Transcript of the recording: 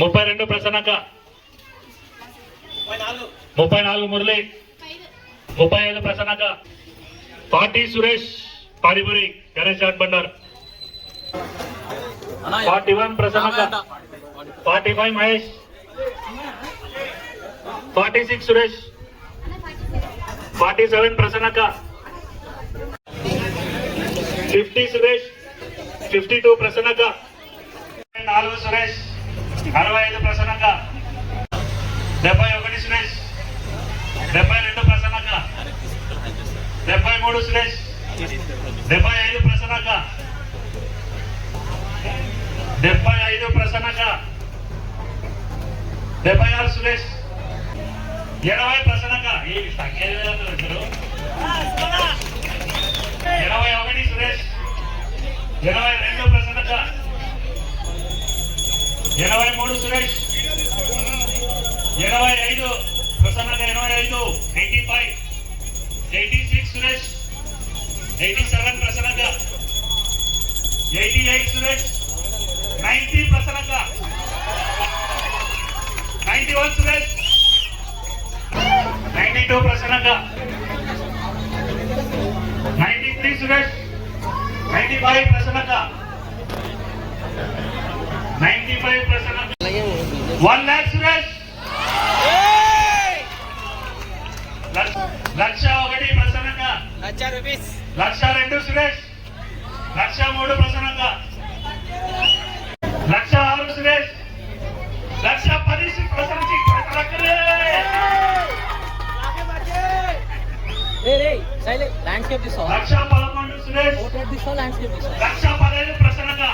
ముప్పై రెండు ప్రసన్నక ముప్పై నాలుగు మురళి. ముప్పై ఐదు ప్రసన్నక forty Suresh Padipuri Ganesh Jat Bandar. Forty one ప్రసన్నక forty five Mahesh. Forty six Suresh. Forty seven ప్రసన్నక fifty Suresh fifty two ప్రసన్నక నాలుగు సురేష్. అరవై ఐదు ప్రసన్నక డెబ్బై ఒకటి సురేష్ డెబ్బై రెండు ప్రసన్నక డెబ్బై మూడు సురేష్ డెబ్బై ఐదు ప్రసన్నక డెబ్బై ఐదు ప్రసన్నక డెబ్బై ఆరు సురేష్ ఎనభై ప్రసన్నక ఈ తగ్గేది ఎనభై ఒకటి సురేష్ ఎనభై ఎనభై మూడు సురేష్ ఎనభై ఐదు ప్రసన్నక ఎనభై ఐదు eighty five eighty six Suresh eighty seven ప్రసన్నక eighty eight Suresh ninety ప్రసన్నక ninety one Suresh ninety two ప్రసన్నక ninety three Suresh ninety five ప్రసన్నక ninety five percent one lakh Suresh లక్ష ఒకటి ప్రసన్నంగా లక్ష రెండు సురేష్ లక్ష మూడు ప్రసన్నంగా లక్ష ఆరు సురేష్ లక్ష పది ప్రసరించి లక్ష పదకొండు సురేష్ లక్ష పదహైదు ప్రసన్నంగా